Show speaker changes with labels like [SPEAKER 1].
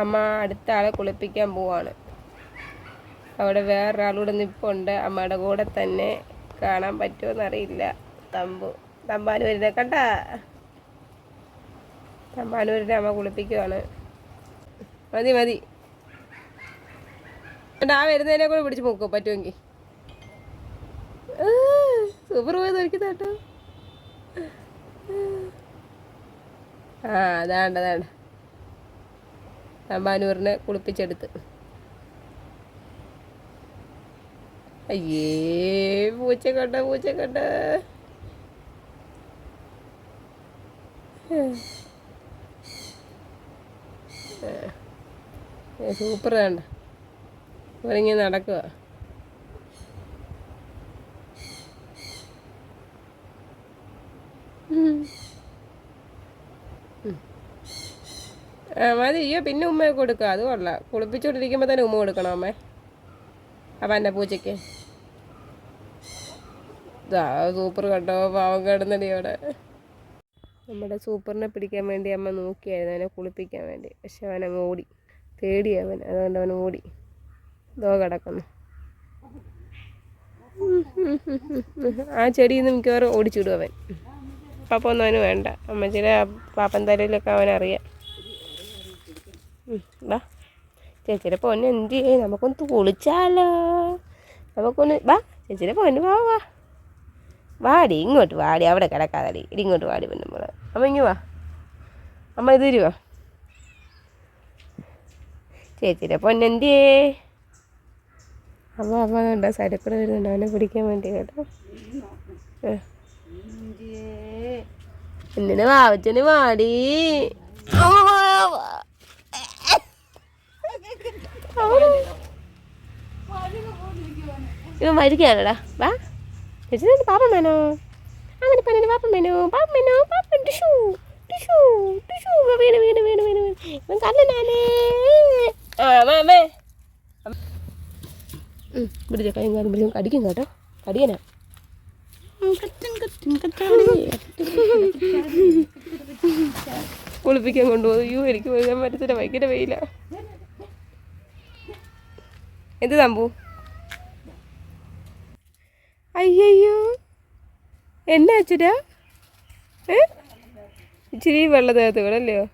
[SPEAKER 1] അമ്മ അടുത്ത ആളെ കുളിപ്പിക്കാൻ പോവാണ്. അവിടെ വേറൊരാളൂടെ നിപ്പുണ്ട്. അമ്മയുടെ കൂടെ തന്നെ കാണാൻ പറ്റുമോന്നറിയില്ല. തമ്പു തമ്പാനൂരിനെ കണ്ട? തമ്പാനൂരിനെ അമ്മ കുളിപ്പിക്കുവാണ്. മതി മതി. ആ വരുന്നതിനെ കൂടെ പിടിച്ച് പോക്കോ പറ്റുമെങ്കിൽ സൂപ്പർ പോയത് ഒരിക്കത്താട്ടോ ആ അതാണ്ട് അതാണ്ട്. തമ്പാനൂരിനെ കുളിപ്പിച്ചെടുത്ത്. അയ്യേ പൂച്ച കണ്ട പൂച്ച കണ്ട സൂപ്പർ വേണ്ട ഇവരിങ്ങി നടക്കുക ആ മതി. അയ്യോ പിന്നെ ഉമ്മയെ കൊടുക്കുക അത് കൊള്ളാം. കുളിപ്പിച്ചുകൊണ്ടിരിക്കുമ്പോൾ തന്നെ ഉമ്മ കൊടുക്കണം അമ്മേ. അപ്പം എന്റെ പൂച്ചയ്ക്ക് സൂപ്പർ കണ്ടോ? പാവം കിടന്നടി അവിടെ. നമ്മുടെ സൂപ്പറിനെ പിടിക്കാൻ വേണ്ടി അമ്മ നോക്കിയായിരുന്നു. അവനെ കുളിപ്പിക്കാൻ വേണ്ടി. പക്ഷെ അവൻ അങ്ങ് ഓടി പേടി അവൻ അതുകൊണ്ട് അവൻ ഓടി ദോ കിടക്കുന്നു. ആ ചെടിയിൽ നിന്ന് മിക്കവാറും ഓടിച്ചിടും അവൻ. പാപ്പ ഒന്നും അവന് വേണ്ട. അമ്മച്ചിയുടെ പാപ്പൻ തരയിലൊക്കെ അവനറിയാം. വാ. ചേച്ചിയുടെ പൊന്ന് എന്ത് ചെയ്യേ നമുക്കൊന്ന് കുളിച്ചാലോ. നമുക്കൊന്ന് വാ ചേച്ചിയുടെ പൊന്ന് വാ വാ വാടി ഇങ്ങോട്ട് വാടി അവിടെ കിടക്കാതെ ഇടി ഇങ്ങോട്ട് വാടി പിന്നെ നമ്മൾ അമ്മ ഇങ്ങ് വാ. അമ്മ ഇത് തരുവാ? ചേച്ചിയുടെ പൊന്നെന്തിയേ അമ്മ അമ്മ കണ്ടോ സൈഡിൽ വരുന്നുണ്ട്. അവനെ പിടിക്കാൻ വേണ്ടി കേട്ടോ. എന്തിനാ വാവച്ചന് വാടി? ഇവൻ മരിക്കാനടാ വാ. നിന്റെ പാപ്പൻ വേണോ അങ്ങനെ പറഞ്ഞു പാപ്പൻ വേണോ പാപ്പൻ വേണോ പാപ്പൻ ടിഷു ടിഷു ടിഷു. വീണ് വീണ് വീണ് വീണ് ഇവൻ കല്ലനാനേ ആ മാമേ പിടിച്ച കൈയും കടിക്കും കേട്ടോ. കടിയനാ കുളിപ്പിക്കാൻ കൊണ്ടുപോകും അയ്യോ എനിക്ക് പറ്റത്തില്ല. ഭയങ്കര വെയില. എന്ത് തമ്പു? അയ്യയ്യോ. എന്നാ അച്ഛനാ? ഏ? ഇച്ചിരി വെള്ളത്തിനകത്ത് കൂടെ അല്ലയോ?